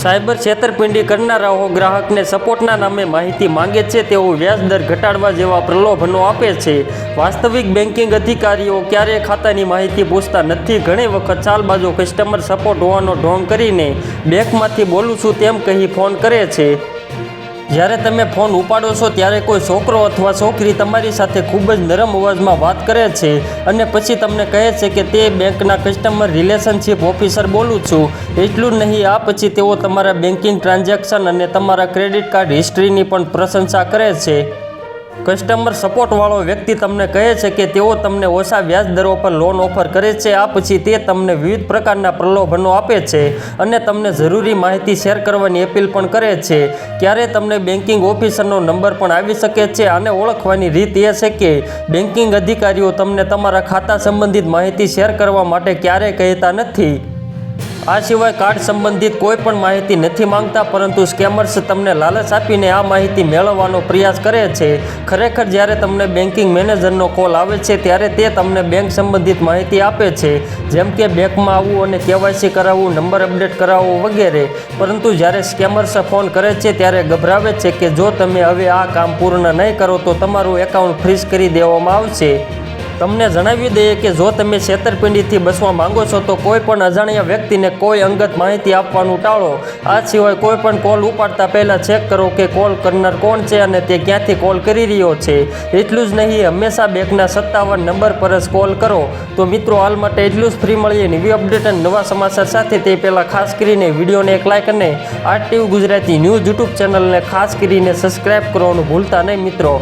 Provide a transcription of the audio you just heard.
Cyber છેતરપિંડી કરનારાઓ ગ્રાહકને સપોર્ટના નામે માહિતી માંગે છે, તેઓ વ્યાજ દર ઘટાડવા જેવા પ્રલોભનો આપે છે. વાસ્તવિક બેન્કિંગ અધિકારીઓ ક્યારેય ખાતાની માહિતી પૂછતા નથી. ઘણી વખત ચાલબાજો કસ્ટમર સપોર્ટ હોવાનો ઢોંગ કરીને બેંકમાંથી બોલું છું તેમ કહી ફોન કરે છે. જ્યારે તમે ફોન ઉપાડો છો ત્યારે કોઈ છોકરો અથવા છોકરી તમારી સાથે ખૂબ જ નરમ અવાજમાં વાત કરે છે અને પછી તમને કહે છે કે તે બેંકના કસ્ટમર રિલેશનશિપ ઓફિસર બોલું છું. એટલું નહીં, આ પછી તેઓ તમારા બેન્કિંગ ટ્રાન્ઝેક્શન અને તમારા ક્રેડિટ કાર્ડ હિસ્ટ્રીની પણ પ્રશંસા કરે છે. કસ્ટમર સપોર્ટવાળો વ્યક્તિ તમને કહે છે કે તેઓ તમને ઓછા વ્યાજ દરો પર લોન ઓફર કરે છે. આ પછી તે તમને વિવિધ પ્રકારના પ્રલોભનો આપે છે અને તમને જરૂરી માહિતી શેર કરવાની અપીલ પણ કરે છે. ક્યારે તમને બેન્કિંગ ઓફિસરનો નંબર પણ આવી શકે છે આને ઓળખવાની રીત એ છે કે બેન્કિંગ અધિકારીઓ તમને તમારા ખાતા સંબંધિત માહિતી શેર કરવા માટે ક્યારેય કહેતા નથી. આ સિવાય કાર્ડ સંબંધિત કોઈ પણ માહિતી નથી માંગતા, પરંતુ સ્કેમર્સ તમને લાલચ આપીને આ માહિતી મેળવવાનો પ્રયાસ કરે છે. ખરેખર જ્યારે તમને બેન્કિંગ મેનેજરનો કોલ આવે છે, ત્યારે તે તમને બેંક સંબંધિત માહિતી આપે છે. જેમ કે બેંકમાં આવવું અને કેવાયસી કરાવવું, નંબર અપડેટ કરાવવું વગેરે. પરંતુ જ્યારે સ્કેમર્સ ફોન કરે છે, ત્યારે ગભરાવે છે કે જો તમે હવે આ કામ પૂર્ણ નહીં કરો, તો તમારું એકાઉન્ટ ફ્રીઝ કરી દેવામાં આવશે. તમને જણાવી દઈએ કે જો તમે છેતરપિંડીથી બચવા માંગો છો, તો કોઈ પણ અજાણ્યા વ્યક્તિને કોઈ અંગત માહિતી આપવાનું ટાળો. આ સિવાય કોઈ પણ કોલ ઉપાડતા પહેલાં ચેક કરો કે કોલ કરનાર કોણ છે અને તે ક્યાંથી કોલ કરી રહ્યો છે. એટલું જ નહીં, હંમેશા બેંકના સત્તાવન નંબર પર જ કોલ કરો. તો મિત્રો, હાલ માટે એટલું જ. ફ્રી મળીએ નવી અપડેટ અને નવા સમાચાર સાથે. તે પહેલાં ખાસ કરીને વિડીયોને એક લાઇક અને આ ટીવી ગુજરાતી ન્યૂઝ યુટ્યુબ ચેનલને ખાસ કરીને સબસ્ક્રાઇબ કરવાનું ભૂલતા નહીં મિત્રો.